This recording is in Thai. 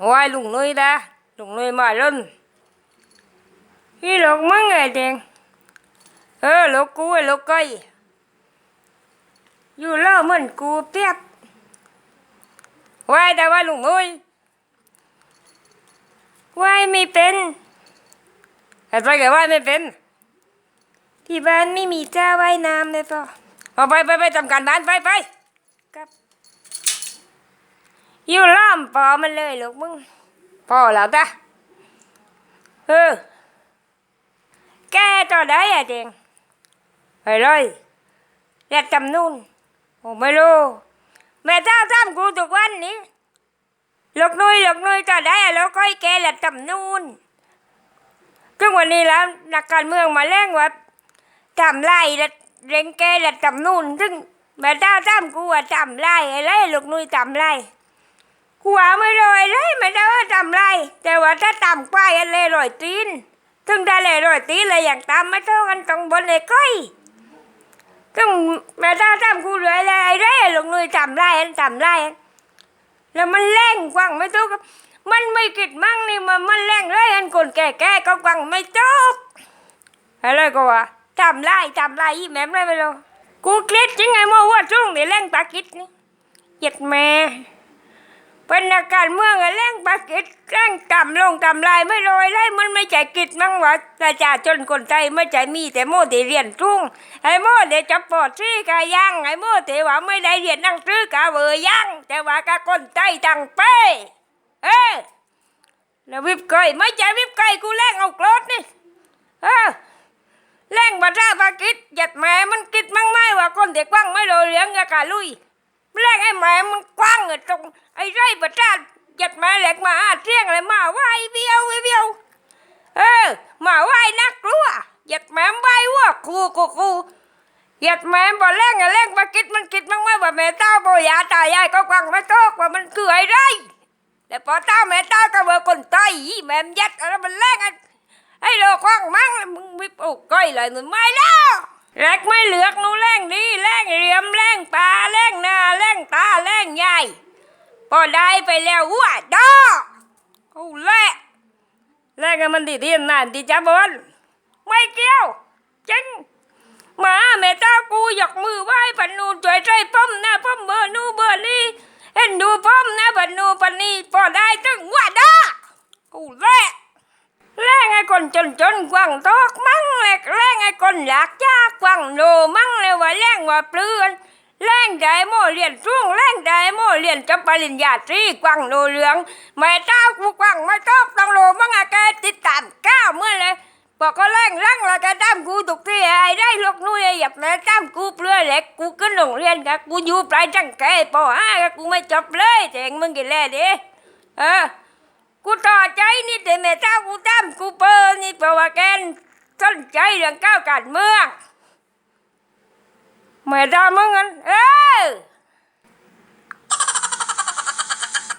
โอ้ยลุงนุ้ยดาลุงนุ้ยมาเล่นพี่หลอกมึงไงเด็งเออหลอกกูไอ้หลอกก้อยอยู่เล่าเหมือนกูเปียบว่ายแต่ว่าลุงนุ้ยว่ายไม่เป็นแต่ไปกับว่ายไม่เป็น ที่บ้านไม่มีเจ้าว่ายน้ำเลยป่ะเอาไปไปไปทำการบ้านไปไปครับ อยู่ล่ามปอมันเลยลูกมึงพอแล้วจ้ะเออแกต่อได้อะเจงไปเลยเรียกจำนู่นโอไม่รู้แม่เจ้าทำกูทุกวันนี้ลูกนุ้ยลูกนุ้ยต่อได้อะแล้วก็ให้แกเรียกจำนู่นซึ่งวันนี้แล้วนักการเมืองมาแรงว่าจำไล่และเร่งแกและจำนู่นซึ่งแม่เจ้าจำกูว่าจำไล่อะไรลูกนุ้ยจำไล่ กูว่าไม่รอยเลยแม่เจ้ว่าจำไล่แต่ว่าถ้าจำกว้ายอะไรรอยตีนถึงได้เลยรอยตีนเลยอย่างตามไม่เท่ากันตรงบนเลยก้อยซึ่งแม่เจ้าจำกูเลยอะไรไรลูกนุ้ยจำไล่อันจำไล่อันแล้วมันแรงกว้างไม่ทุกมันไม่กิดมั่งนี่มันมันแรงเลยอันคนแก่ๆก็กว้างไม่จบอะไรก็ว่าจำไล่จำไล่ยี่แม่มไรไม่รู้กูเกลียดจริงไงมั่วว่าจุ้งเดี๋ยวแรงปากิดนี่เหยียดแม่ เป็นนักการเมืองอะแรงปากิดแรงจำลงจำลายไม่ลอยไล่มันไม่ใจกิดมั้งวะประชาชนคนไทยไม่ใจมีแต่โม่ที่เรียนจุ้งไอ้โม่เดี๋ยวจะปอดซี่กายังไอ้โม่ที่ว่าไม่ได้เรียนนั่งสือกาเวอยัง แต่ว่ากาคนไทยตั้งเป้เออแล้ววิบไก่ไม่ใจวิบไก่กูแรงเอากรธนี่เออแรงบัตราปากิดหยัดแม่มันกิดมั่งไม่ว่าคนเด็กว้างไม่โดนเลี้ยงกะกาลุย มันกว้างอะตรงไอ้ไรบัตราหยัดแม่แหลกมาอาเที่ยงเลยมาไหวเบี้ยวไอ้เบี้ยวเออมาไหวนักกลัวหยัดแม่ไหวว่ากูกูกูหยัดแม่บ่แรงอะแรงปากิดมันกิดมั่งไม่ว่าแม่เต้าบ่ยาตายายก็กว้างไม่โตกว่ามันคือไอ้ไรแต่พอเต้าแม่เต้าก็เบอร์คนไตแม่ยัดอะไรมันแรงไอ้โลกว่างมั่งมึงไม่ปลูกก้อยเลยหนูไม่แล้ว แรกไม่เหลือกนูแรงดีแรงเหลี่ยมแรงปลาแรงหน้าแรงตาแรงใหญ่พอได้ไปแล้ววัวดอเอาและแรงมันดีที่นั่นที่จับบนไม่เกี่ยวจริงหมาแม่ตากูยกมือไหว้ปันนูช่วยใจป้อมนะป้อมเบอร์นูเบอร์นี่เอ็นดูป้อมนะปันนูปันนี่พอได้ตึงวัวดอเอาและแรงไอ้ คนจนจนกว่างตอกมั่งแหลกแรงไอ้คนหลักยากกวางโนมั่งเลยว่าแรงว่าเปลือนแรงใจโมเรียนช่วงแรงใจโมเรียนจบปริญญาตรีกว่างโนเหลืองไม่เต้ากูกว่างไม่ตอกต้องโลมั่งอะแกติดตามก้าวเมื่อเลยบอกก็แรงรังล้วแกตามกูตุกที่ไอ้ได้ลูกนุ้ยหยับแม่ตามกูเปลือยแหลกกูขึ้นโรงเรียนกับกูอยู่ปลายจังแกปห้ากับกูไม่จบเลยแต่งมึงกี่แล่ดิเออ กูต่อใจนี่แต่แม่เจ้ากูตามกูเปิดนี่เพราะว่าแกนสนใจเรื่องก้าวการเมืองแม่เจ้ามึงอันเออ